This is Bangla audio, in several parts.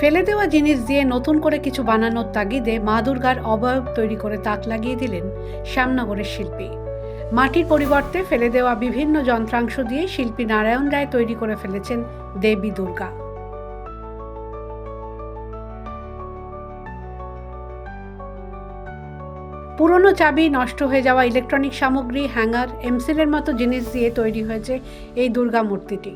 ফেলে দেওয়া জিনিস দিয়ে নতুন করে কিছু বানানোর তাগিদে মা দুর্গার অবয়ব তৈরি করে তাক লাগিয়ে দিলেন শ্যামনগরের শিল্পী। মাটির পরিবর্তে ফেলে দেওয়া বিভিন্ন যন্ত্রাংশ দিয়ে শিল্পী নারায়ণ রায় তৈরি করে ফেলেছেন দেবী দুর্গা। পুরনো চাবি নষ্ট হয়ে যাওয়া ইলেকট্রনিক সামগ্রী, হ্যাঙ্গার, এমসিলের মতো জিনিস দিয়ে তৈরি হয়েছে এই দুর্গা মূর্তিটি।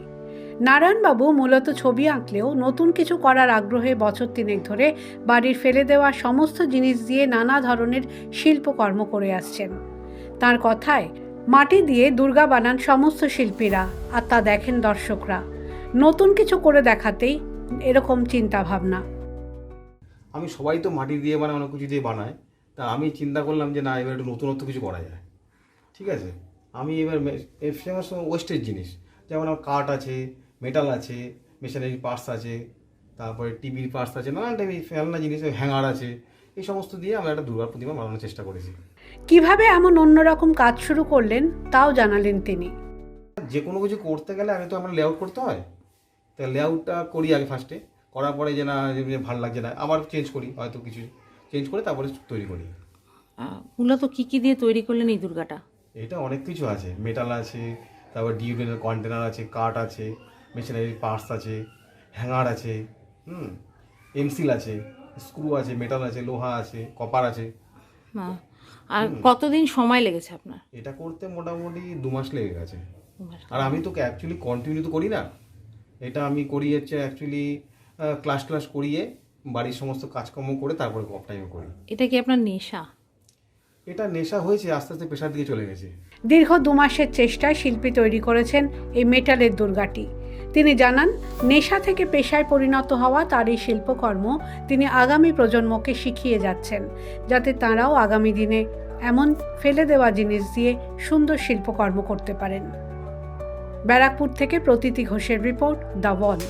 নারায়ণবাবু মূলত ছবি আঁকলেও নতুন কিছু করার আগ্রহে বছর তিনেক ধরে বাড়ির ফেলে দেওয়া সমস্ত জিনিস দিয়ে নানা ধরনের শিল্পকর্ম করে আসছেন। তার কথায়, মাটি দিয়ে দুর্গা বানান সমস্ত শিল্পীরা, আর তা দেখেন দর্শকরা। নতুন কিছু করে দেখাতেই এরকম চিন্তা ভাবনা আমি সবাই তো মাটি দিয়ে মানে অনেক কিছু দিয়ে বানায়। তা আমি চিন্তা করলাম যে না, এবার একটু নতুনত্ব কিছু করা যায়। ঠিক আছে? আমি এবার ওয়েস্টের জিনিস। যেমন আমার কাঠ আছে মেটাল আছে মেশিনারি পার্টস আছে তারপরে টিভির পার্টস আছে নানান টাইপের ফেলনা জিনিস হ্যাঙ্গার আছে এই সমস্ত দিয়ে আমরা একটা দুর্গা প্রতিমা বানানোর চেষ্টা করেছি। কীভাবে এমন অন্যরকম কাজ শুরু করলেন তাও জানালেন তিনি। যে কোনো কিছু করতে গেলে আগে তো আমার লেআউট করতে হয়। তা লেআউটটা করি আগে ফার্স্টে করার পরে যে না যে ভালো লাগছে না আবার চেঞ্জ করি হয়তো কিছু চেঞ্জ করে তারপরে তৈরি করি। মূলত কী কী দিয়ে তৈরি করলেন এই দুর্গাটা? এটা অনেক কিছু আছে মেটাল আছে তারপর ডিউবেলের কন্টেনার আছে কাঠ আছে মেশিনারি পার্টস আছে হ্যাঙ্গার আছে হুম এমসিল আছে স্ক্রু আছে মেটাল আছে লোহা আছে কপার আছে। আর কতদিন সময় লেগেছে আপনার? এটা করতে মোটামুটি দু মাস লেগে গেছে। আর আমি তো অ্যাকচুয়ালি কন্টিনিউ তো করি না। এটা আমি করি হচ্ছে অ্যাকচুয়ালি ক্লাস ক্লাস করিয়ে বাড়ির সমস্ত কাজকর্ম করে তারপরে অফ টাইমে করি। এটা কি আপনার নেশা? এটা নেশা হয়েছে, আস্তে আস্তে পেশার দিকে চলে গেছে। দীর্ঘ দু মাসের চেষ্টায় শিল্পী তৈরি করেছেন এই মেটালের দুর্গাটি। তিনি জানান, নেশা থেকে পেশায় পরিণত হওয়া তার এই শিল্পকর্ম তিনি আগামী প্রজন্মকে শিখিয়ে যাচ্ছেন, যাতে তাঁরাও আগামী দিনে এমন ফেলে দেওয়া জিনিস দিয়ে সুন্দর শিল্পকর্ম করতে পারেন। ব্যারাকপুর থেকে প্রতীতি ঘোষের রিপোর্ট দ্য ওয়াল